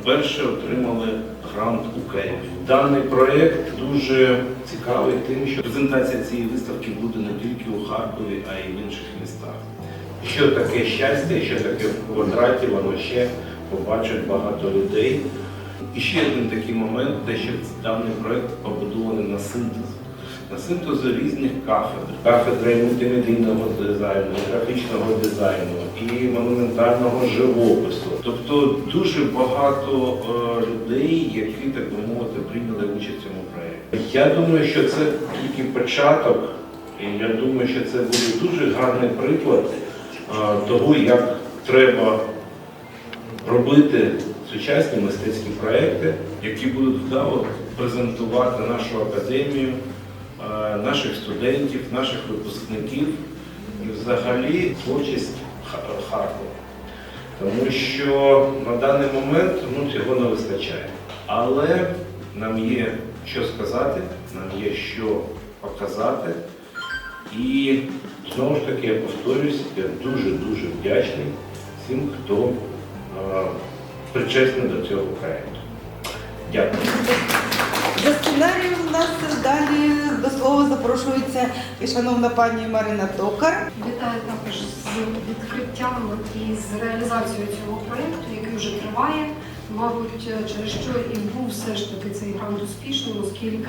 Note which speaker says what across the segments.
Speaker 1: вперше отримали грант у Києві. Даний проєкт дуже цікавий тим, що презентація цієї виставки буде не тільки у Харкові, а й в інших містах. Що таке щастя, що таке в квадраті, воно ще побачить багато людей. І ще один такий момент, те, що даний проект побудований на синтезі. На синтезу різних кафедр, кафедри мультимедійного дизайну, графічного дизайну і монументального живопису. Тобто дуже багато е, людей, які, так би мовити, прийняли участь в цьому проєкті. Я думаю, що це тільки початок, і я думаю, що це буде дуже гарний приклад е, того, як треба робити сучасні мистецькі проекти, які будуть вдало презентувати нашу академію, е, наших студентів, наших випускників і взагалі творчість Харкова. Тому що на даний момент ну, цього не вистачає. Але нам є що сказати, нам є що показати. І знову ж таки я повторюсь, я дуже-дуже вдячний всім, хто е, причесний до цього проєкту. Дякую.
Speaker 2: За сценарієм у нас далі до слова запрошується і шановна пані Марина Токар.
Speaker 3: Вітаю також з відкриттям і з реалізацією цього проєкту, який вже триває. Мабуть, через що і був все ж таки цей грант успішним, оскільки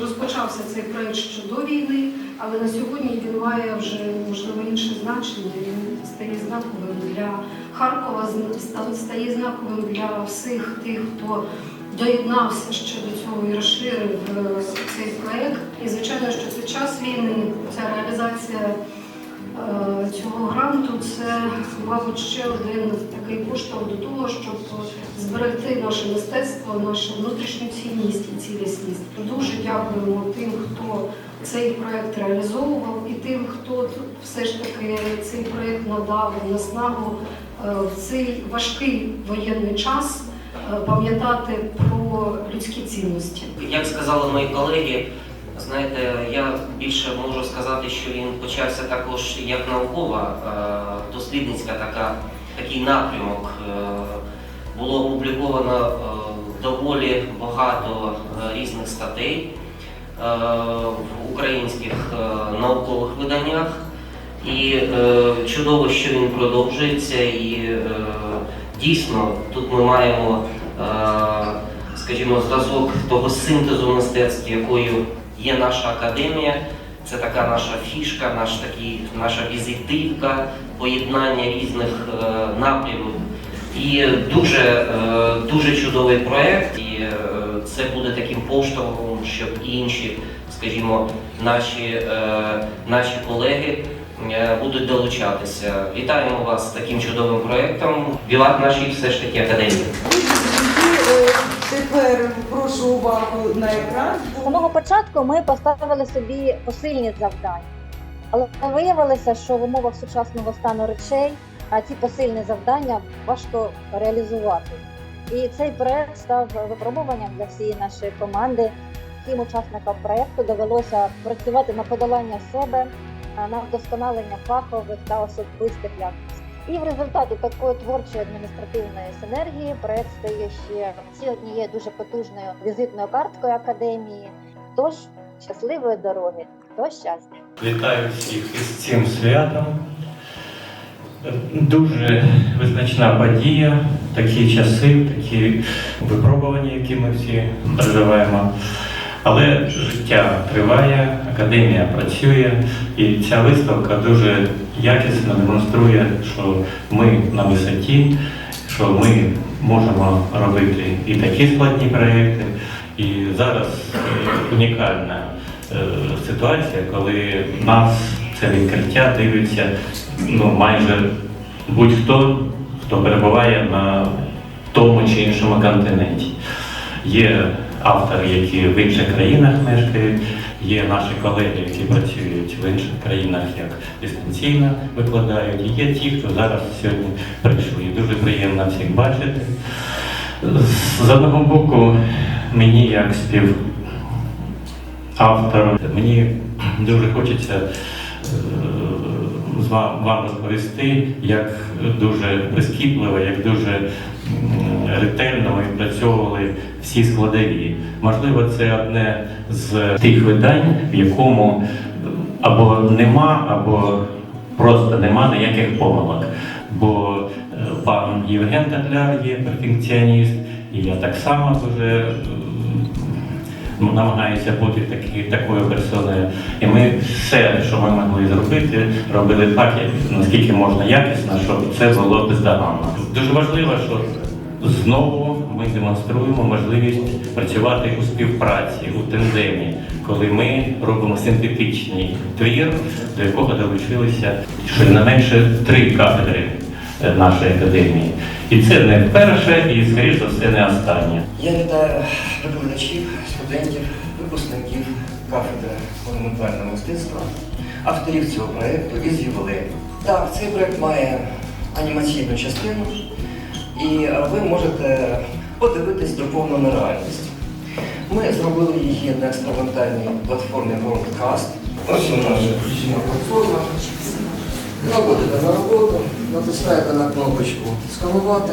Speaker 3: розпочався цей проєкт ще до війни, але на сьогодні він має вже можливо інше значення. Він стає знаковим для Харкова, ста- стає знаковим для всіх тих, хто доєднався ще до цього і розширив е, цей проєкт. І звичайно, що під час війни ця реалізація е, цього гранту це, мабуть, ще один такий поштовх до того, щоб зберегти наше мистецтво, нашу внутрішню цінність і цілісність. Дуже дякуємо тим, хто цей проєкт реалізовував, і тим, хто все ж таки цей проєкт надав наснагу е, в цей важкий воєнний час пам'ятати про людські цінності.
Speaker 4: Як сказали мої колеги, знаєте, я більше можу сказати, що він почався також як наукова, е, дослідницька така, такий напрямок. Е, Було опубліковано е, доволі багато різних статей в українських наукових виданнях. І чудово, що він продовжується, і дійсно тут ми маємо, скажімо, зразок того синтезу мистецтв, якою є наша академія. Це така наша фішка, наш такий, наша візитивка, поєднання різних е, напрямів. І дуже, е, дуже чудовий проєкт, і е, це буде таким поштовхом, щоб інші, скажімо, наші, наші колеги будуть долучатися. Вітаємо вас з таким чудовим проєктом. Віват нашій все ж таки академії.
Speaker 2: Е, прошу увагу на екран.
Speaker 5: З самого початку ми поставили собі посильні завдання, але виявилося, що в умовах сучасного стану речей ці посильні завдання важко реалізувати. І цей проект став випробуванням для всієї нашої команди. Всім учасникам проекту довелося працювати на подолання себе, на вдосконалення фахових та особистих якостей. І в результаті такої творчої адміністративної синергії проект стає ще ще однією дуже потужною візитною карткою академії. Тож щасливої дороги до щастя!
Speaker 6: Вітаю всіх із цим святом. Дуже визначна подія, такі часи, такі випробування, які ми всі проживаємо. Але життя триває, академія працює, і ця виставка дуже якісно демонструє, що ми на висоті, що ми можемо робити і такі складні проекти. І зараз е, унікальна е, ситуація, коли нас це відкриття дивиться ну, майже будь-хто, хто перебуває на тому чи іншому континенті. Є автори, які в інших країнах мешкають, є наші колеги, які працюють в інших країнах як дистанційно викладають, і є ті, хто зараз сьогодні прийшли. Дуже приємно всіх бачити. З одного боку, мені як спів автор. Мені дуже хочеться е, з вам, розповісти, як дуже прискіпливо, як дуже ретельно ми відпрацьовували всі складові. Можливо, це одне з тих видань, в якому або нема, або просто нема ніяких помилок. Бо е, пан Євген Татляр є перфекціоніст, і я так само дуже е, ну, намагаюся бути такі, такою персоною. І ми все, що ми могли зробити, робили так, як, наскільки можна якісно, щоб це було бездоганно. Дуже важливо, що знову ми демонструємо можливість працювати у співпраці, у тандемі, коли ми робимо синтетичний твір, до якого долучилися щонайменше три кафедри е, нашої академії. І це не вперше, і, скоріш за все, не останнє.
Speaker 7: Я вітаю викладачів, студентів, випускників кафедри монументального мистецтва, авторів цього проєкту із ювілеєм. Так, цей проєкт має анімаційну частину, і е, ви можете подивитись доповнену реальність. Ми зробили її на експериментальній платформі WorldCast. Ось вона вже включена платформа. Наводите на роботу, натискаєте на кнопочку сканувати.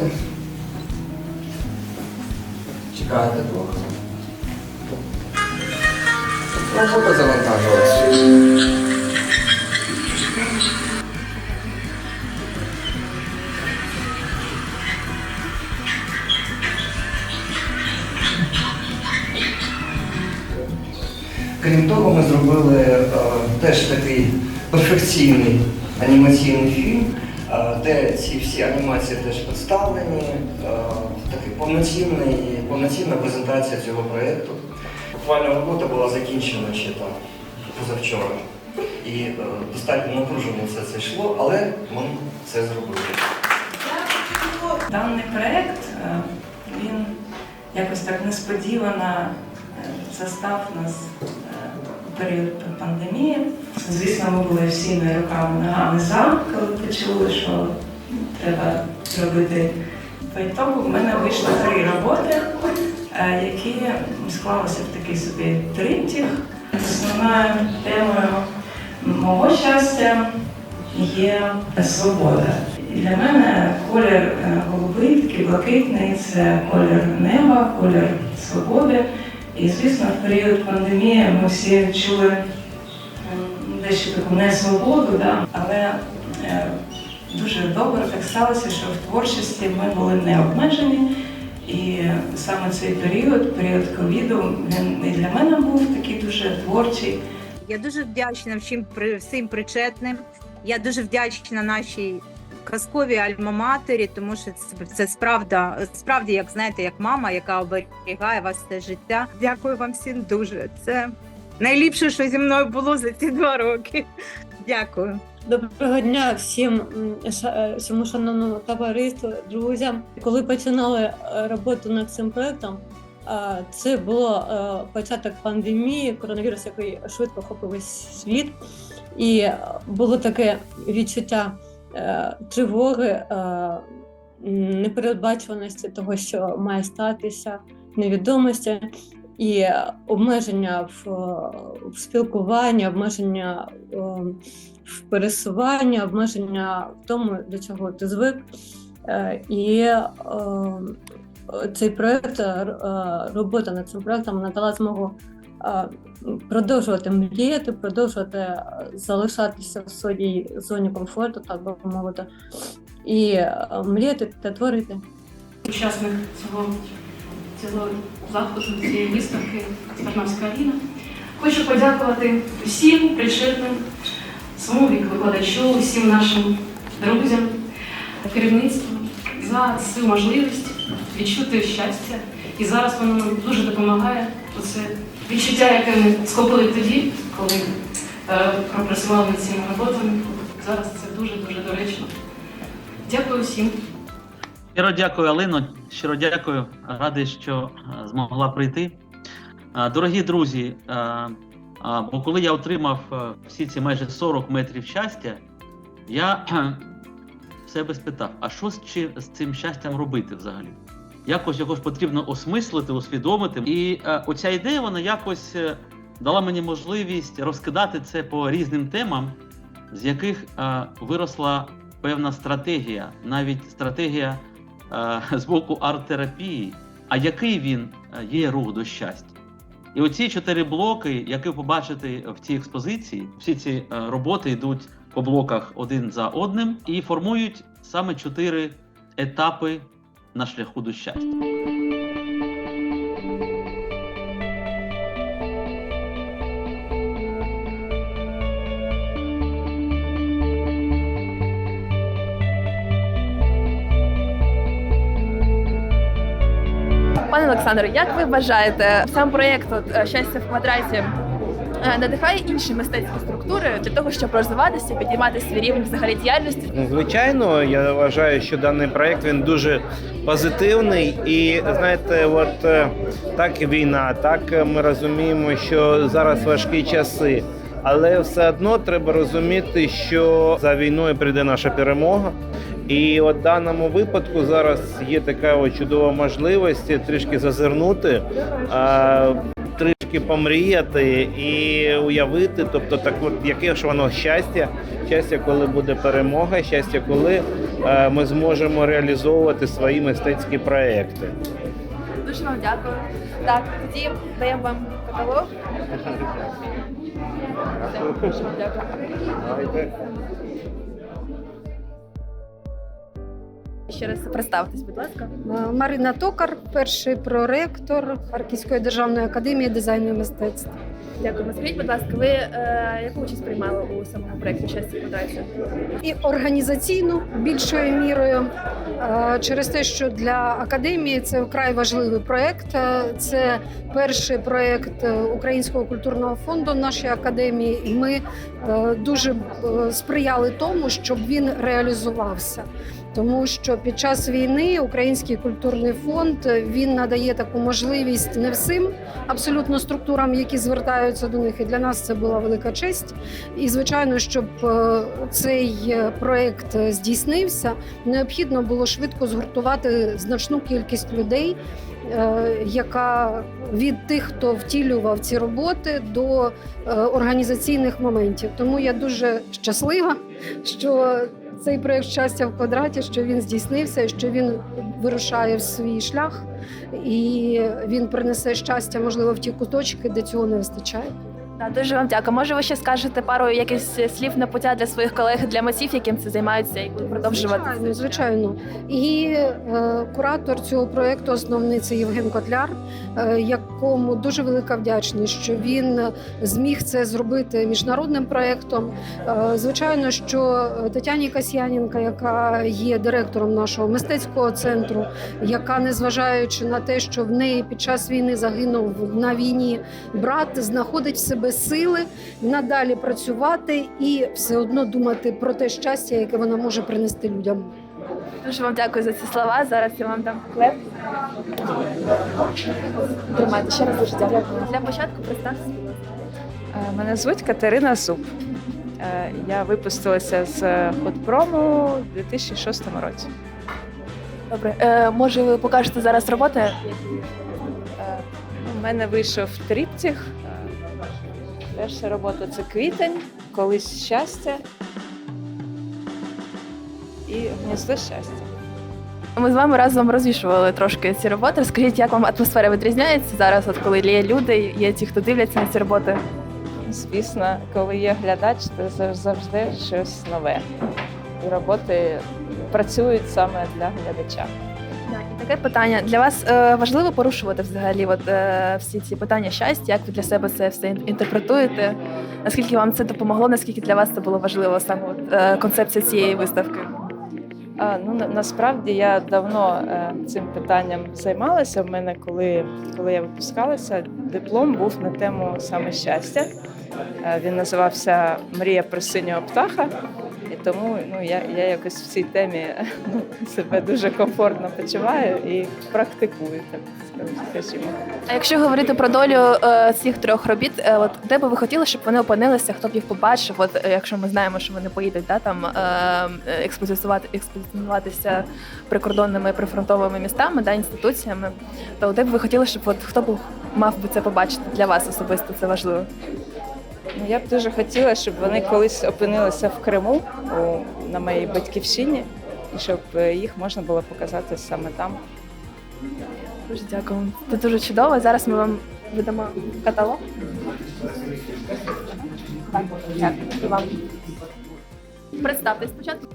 Speaker 7: Чекаєте трохи. Робота завантажувалася. Крім того, ми зробили е, теж такий перфекційний анімаційний фільм, е, де ці всі анімації теж представлені, е, такий повноцінний, повноцінна презентація цього проєкту. Буквально робота була закінчена ще там позавчора. І е, достатньо напружено все це йшло, але ми це зробили.
Speaker 8: Даний проект е, він якось так несподівано е, застав нас період пандемії. Звісно, ми були всіми руками ногами за, коли почули, що треба зробити по ітогу. В мене вийшло три роботи, е, які склалися в такий собі триптіх. Основною темою мого щастя є свобода. Для мене колір е, голубий, такий блакитний це колір неба, колір свободи. І звісно, в період пандемії ми всі відчули дещо таку несвободу, да? але е, дуже добре так сталося, що в творчості ми були не обмежені. І саме цей період, період ковіду, він і для мене був такий дуже творчий.
Speaker 9: Я дуже вдячна всім всім причетним. Я дуже вдячна нашій казковій альма-матері, тому що це, це справда, справді, як знаєте, як мама, яка оберігає вас все життя. Дякую вам всім дуже. Це найліпше, що зі мною було за ці два роки. Дякую.
Speaker 10: Доброго дня всім е, всьому шановному товариству, друзям. Коли починали е, роботу над цим проектом, е, це було початок пандемії, коронавірус, який швидко охопив світ, і було таке відчуття тривоги, е, непередбачуваності того, що має статися, невідомості. І е, обмеження в, е, в спілкуванні, обмеження е, в пересуванні, обмеження в тому, до чого ти звик. Е, І е, цей проект, е, е, робота над цим проектом надала змогу е, продовжувати мріяти, продовжувати е, залишатися в своїй зоні комфорту, так би мовити, і е, мріяти та творити.
Speaker 11: учасник цього, цього заходу, цієї виставки Старнавська Аліна. Хочу подякувати всім причетним, своєму викладачу, всім нашим друзям, керівництву за цю можливість відчути щастя. І зараз воно нам дуже допомагає. Оце відчуття, яке ми схопили тоді, коли е, пропрацювали над цими роботами. Зараз це дуже-дуже доречно. Дякую всім.
Speaker 12: Щиро дякую, Алино. Щиро дякую. Радий, що е, змогла прийти. Е, Дорогі друзі, е, бо коли я отримав всі ці майже 40 метрів щастя, я себе спитав: а що з цим щастям робити взагалі? Якось його ж потрібно осмислити, усвідомити. І е, оця ідея, вона якось е, дала мені можливість розкидати це по різним темам, з яких е, виросла певна стратегія, навіть стратегія е, з боку арт-терапії. А який він е, є рух до щастя? І оці чотири блоки, які ви побачите в цій експозиції, всі ці е, роботи йдуть по блоках один за одним і формують саме чотири етапи на шляху до щастя.
Speaker 13: Пане Олександре, як ви вважаєте, сам проєкт от, щастя в квадраті надихає інші мистецькі структури для того, щоб розвиватися, підіймати свій рівень взагалі діяльності?
Speaker 1: Ну, Звичайно, я вважаю, що даний проект він дуже позитивний. І знаєте, от е, так війна, так е, ми розуміємо, що зараз важкі часи. Але все одно треба розуміти, що за війною прийде наша перемога. І от в даному випадку зараз є така чудова можливість трішки зазирнути, трішки помріяти і уявити, тобто так, от яке ж воно щастя, щастя, коли буде перемога, щастя, коли е, ми зможемо реалізовувати свої мистецькі проекти.
Speaker 13: Дуже вам дякую. Так, тоді даємо вам каталог. Дуже вам дякую. Ще раз представтесь, будь ласка.
Speaker 3: Марина Токар, перший проректор Харківської державної академії дизайну і мистецтв.
Speaker 13: Дякуємо. Скажіть, будь ласка, ви е, яку участь приймали у самому проєкті щастя квадраті?
Speaker 3: І організаційну більшою мірою е, через те, що для академії це вкрай важливий проєкт. Е, Це перший проєкт е, Українського культурного фонду нашої академії, і ми е, дуже е, сприяли тому, щоб він реалізувався. Тому що під час війни Український культурний фонд е, він надає таку можливість не всім абсолютно структурам, які звертаються до них. І для нас це була велика честь. І звичайно, щоб е, цей е, проект здійснився, необхідно було швидко згуртувати значну кількість людей. Е, Яка від тих, хто втілював ці роботи, до е, організаційних моментів. Тому я дуже щаслива, що цей проект щастя в квадраті, що він здійснився, що він вирушає в свій шлях, і він принесе щастя, можливо, в ті куточки, де цього не вистачає.
Speaker 13: Так, дуже вам дякую. Може, ви ще скажете пару якихось слів на пуття для своїх колег, для митців, яким це займаються, і будуть продовжувати.
Speaker 3: Звичайно, звичайно. І е, куратор цього проекту основний це Євген Котляр, е, якому дуже велика вдячність, що він зміг це зробити міжнародним проектом. Е, звичайно, що Тетяні Касьяненка, яка є директором нашого мистецького центру, яка, незважаючи на те, що в неї під час війни загинув на війні брат, знаходить в себе сили надалі працювати і все одно думати про те щастя, яке вона може принести людям.
Speaker 13: Дуже вам дякую за ці слова. Зараз я вам дам хлеб. Тримайте ще раз дуже дякую. Для початку ласка.
Speaker 14: Е, Мене звуть Катерина Зуб. Е, Я випустилася з худпрому у 2006 році.
Speaker 13: Добре, е, може ви покажете зараз роботи?
Speaker 14: Е, У мене вийшов тріптіх. Перша робота це квітень, колись щастя і гніздо щастя.
Speaker 13: Ми з вами разом розвішували трошки ці роботи. Розкажіть, як вам атмосфера відрізняється зараз, от коли є люди, є ті, хто дивляться на ці роботи.
Speaker 14: Звісно, коли є глядач, це завжди щось нове. І роботи працюють саме для глядача.
Speaker 13: Так, таке питання для вас е, важливо порушувати взагалі от, е, всі ці питання щастя, як ви для себе це все інтерпретуєте? Наскільки вам це допомогло? Наскільки для вас це було важливо саме от, е, концепція цієї виставки?
Speaker 14: А, ну на, насправді я давно е, цим питанням займалася. В мене, коли, коли я випускалася, диплом був на тему саме щастя. Е, він називався Мрія про синього птаха. І тому ну, я, я якось в цій темі ну, себе дуже комфортно почуваю і практикую, так скажімо.
Speaker 13: А якщо говорити про долю е, цих трьох робіт, е, от де би ви хотіли, щоб вони опинилися, хто б їх побачив? От е, якщо ми знаємо, що вони поїдуть, да там е, е, експозиціювати експозиціюватися прикордонними прифронтовими містами, да інституціями, то де б ви хотіли, щоб от хто б мав би це побачити для вас особисто? Це важливо.
Speaker 14: Ну, я б дуже хотіла, щоб вони колись опинилися в Криму у, на моїй батьківщині, і щоб їх можна було показати саме там.
Speaker 13: Дуже дякую. Це дуже чудово. Зараз ми вам видамо каталог. Так, дякую. Вам. Представтесь спочатку.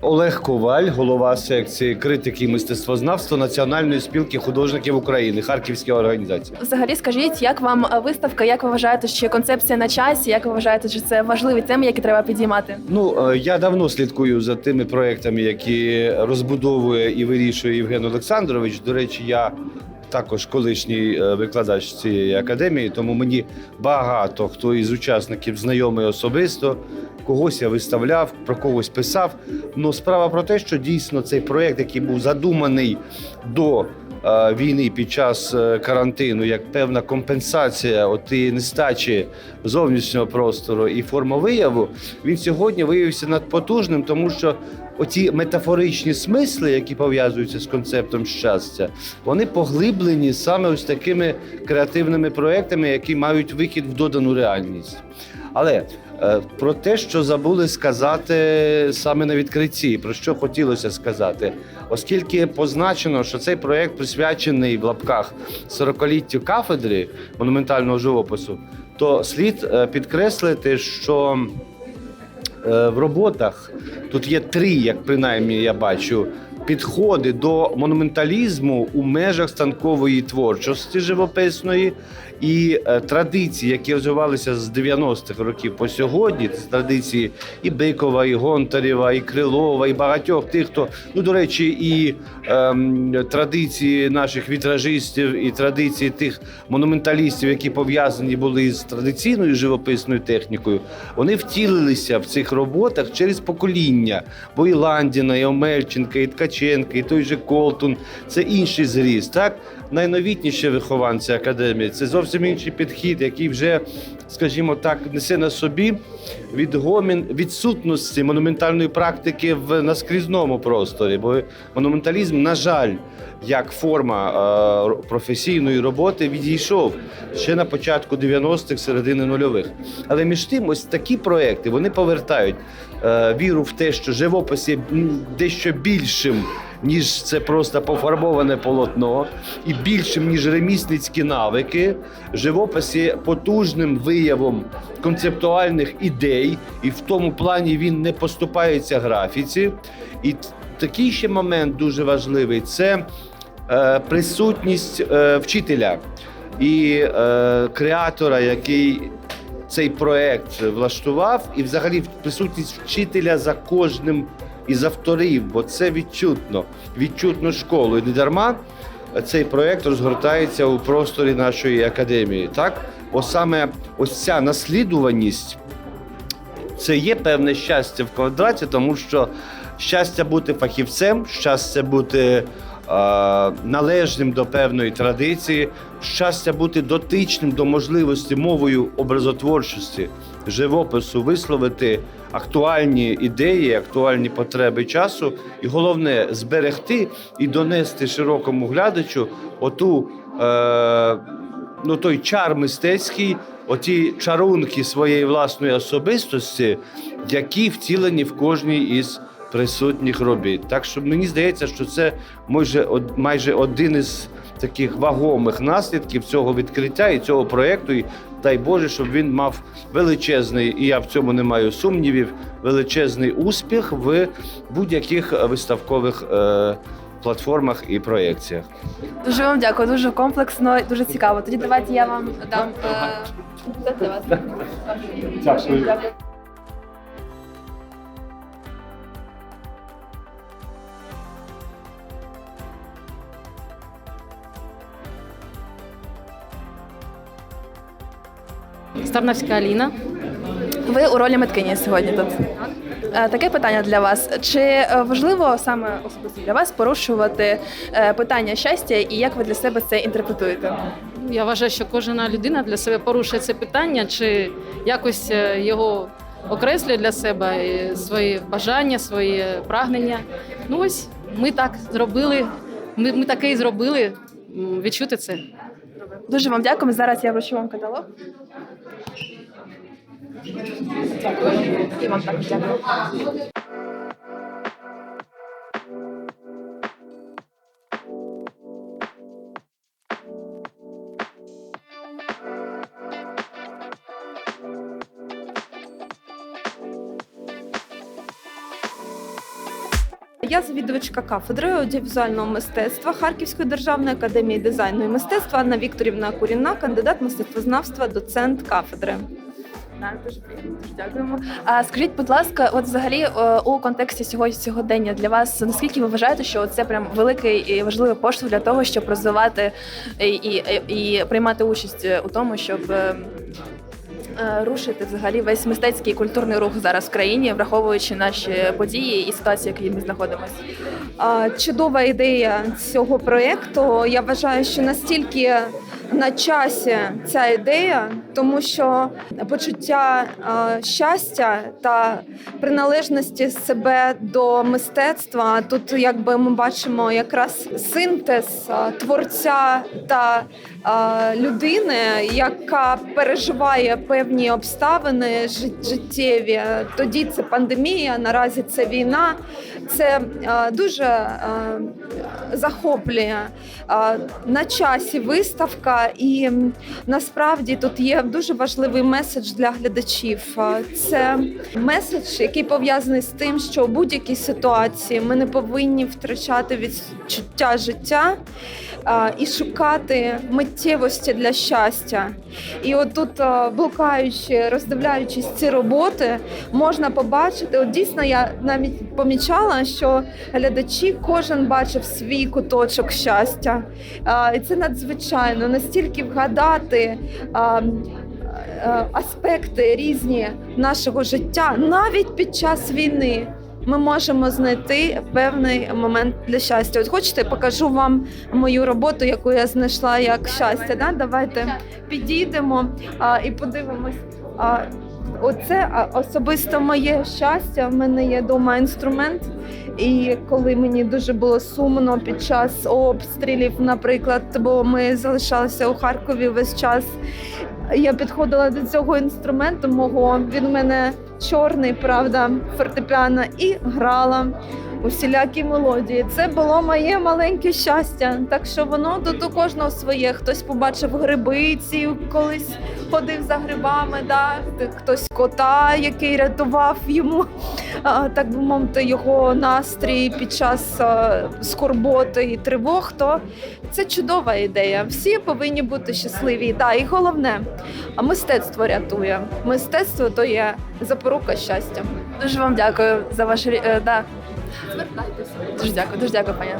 Speaker 15: Олег Коваль, голова секції критики і мистецтвознавства Національної спілки художників України, Харківська організація.
Speaker 13: Взагалі, скажіть, як вам е, виставка? Як ви вважаєте, що концепція на часі? Як ви вважаєте, що це важливі теми, які треба підіймати?
Speaker 15: Ну е, я давно слідкую за тими проектами, які розбудовує і вирішує Євген Олександрович. До речі, я також колишній е, викладач цієї академії, тому мені багато хто із учасників знайомий особисто. Когось я виставляв, про когось писав. Ну справа про те, що дійсно цей проект, який був задуманий до війни під час е, карантину, як певна компенсація тієї нестачі зовнішнього простору і форма вияву, він сьогодні виявився надпотужним, тому що оці метафоричні смисли, які пов'язуються з концептом щастя, вони поглиблені саме ось такими креативними проектами, які мають вихід в додану реальність. Але е, про те, що забули сказати саме на відкритті, про що хотілося сказати, оскільки позначено, що цей проект присвячений в лапках 40-літтю кафедри монументального живопису, то слід е, підкреслити, що е, в роботах тут є три, як принаймні я бачу. Підходи до монументалізму у межах станкової творчості живописної і е, традиції, які розвивалися з 90-х років по сьогодні. Це традиції і Бикова, і Гонтарєва, і Крилова, і багатьох тих, хто ну до речі, і ем, традиції наших вітражистів, і традиції тих монументалістів, які пов'язані були з традиційною живописною технікою, вони втілилися в цих роботах через покоління. Бо і Ландіна, і Омельченка, і Ткаченка, і той же Колтун це інший зріст. Так найновітніші вихованці академії це зовсім інший підхід, який вже, скажімо так, несе на собі відгомін відсутності монументальної практики в наскрізному просторі. Бо монументалізм, на жаль, як форма е, професійної роботи відійшов ще на початку 90-х, середини нульових. Але між тим, ось такі проекти вони повертають е, віру в те, що живопис є дещо більшим. Ніж це просто пофарбоване полотно, і більшим ніж ремісницькі навики, живопис є потужним виявом концептуальних ідей, і в тому плані він не поступається графіці. І такий ще момент дуже важливий це присутність е, вчителя і е, креатора, який цей проект влаштував, і взагалі присутність вчителя за кожним із авторів, бо це відчутно, відчутно школу. І не дарма цей проект розгортається у просторі нашої академії. Так, бо саме ось ця наслідуваність це є певне щастя в квадраті, тому що щастя бути фахівцем, щастя бути е, належним до певної традиції, щастя бути дотичним до можливості мовою образотворчості, живопису, висловити актуальні ідеї, актуальні потреби часу, і головне зберегти і донести широкому глядачу оту. Е, ну, той чар мистецький, оті чарунки своєї власної особистості, які втілені в кожній із присутніх робіт. Так що мені здається, що це од- майже один із таких вагомих наслідків цього відкриття і цього проєкту. І дай Боже, щоб він мав величезний, і я в цьому не маю сумнівів, величезний успіх в будь-яких виставкових е, платформах і проєкціях.
Speaker 13: Дуже вам дякую, дуже комплексно, дуже цікаво. Тоді давайте я вам дам е, вас.
Speaker 15: Дякую.
Speaker 13: Дякую.
Speaker 11: Старнавська Аліна.
Speaker 13: Ви у ролі миткині сьогодні тут. Е, Таке питання для вас: чи е, важливо саме особисто для вас порушувати е, питання щастя, і як ви для себе це інтерпретуєте?
Speaker 16: Я вважаю, що кожна людина для себе порушує це питання, чи якось його окреслює для себе свої бажання, свої прагнення. Ну ось ми так зробили. Ми, ми таке і зробили. Відчути це.
Speaker 13: Дуже вам дякуємо. Зараз я вручу вам каталог. Дякую.
Speaker 17: Я завідувачка кафедри аудіовізуального мистецтва Харківської державної академії дизайну і мистецтва Анна Вікторівна Куріна, кандидат мистецтвознавства, доцент кафедри.
Speaker 13: Дуже приємно, дуже дякуємо. А скажіть, будь ласка, от взагалі е, у контексті цього сьогодення для вас наскільки ви вважаєте, що це прям великий і важливий поштовх для того, щоб розвивати і, і, і приймати участь у тому, щоб е, рушити взагалі весь мистецький і культурний рух зараз в країні, враховуючи наші події і ситуацію, в якій ми знаходимося?
Speaker 17: Чудова ідея цього проєкту. Я вважаю, що настільки на часі ця ідея, тому що почуття а, щастя та приналежності себе до мистецтва тут, якби ми бачимо, якраз синтез а, творця та а, людини, яка переживає певні обставини жит- життєві. Тоді це пандемія, наразі це війна. Це а, дуже а, захоплює. А, На часі виставка, і насправді тут є дуже важливий меседж для глядачів. Це меседж, який пов'язаний з тим, що у будь-якій ситуації ми не повинні втрачати відчуття життя і шукати миттєвості для щастя. І отут, блукаючи, роздивляючись ці роботи, можна побачити. От дійсно, я навіть помічала, що глядачі кожен бачив свій куточок щастя. І це надзвичайно настільки вгадати. Аспекти різні нашого життя навіть під час війни ми можемо знайти певний момент для щастя. От хочете, покажу вам мою роботу, яку я знайшла як щастя. Да? Давайте підійдемо а, і подивимось. А, оце особисто моє щастя. В мене є вдома інструмент. І коли мені дуже було сумно під час обстрілів, наприклад, бо ми залишалися у Харкові весь час. Я підходила до цього інструменту мого. Він в мене чорний, правда, фортепіано, і грала усілякі мелодії. Це було моє маленьке щастя. Так що воно тут у кожного своє. Хтось побачив грибиці, колись ходив за грибами, да? хтось кота, який рятував йому, так би мовити, його настрій під час скорботи і тривог. То це чудова ідея. Всі повинні бути щасливі. Да, і головне, а мистецтво рятує. Мистецтво то є запорука щастя.
Speaker 13: Дуже вам дякую за ваше рі- е, да. Звертайтеся. Дуже дякую, дуже дякую, пані.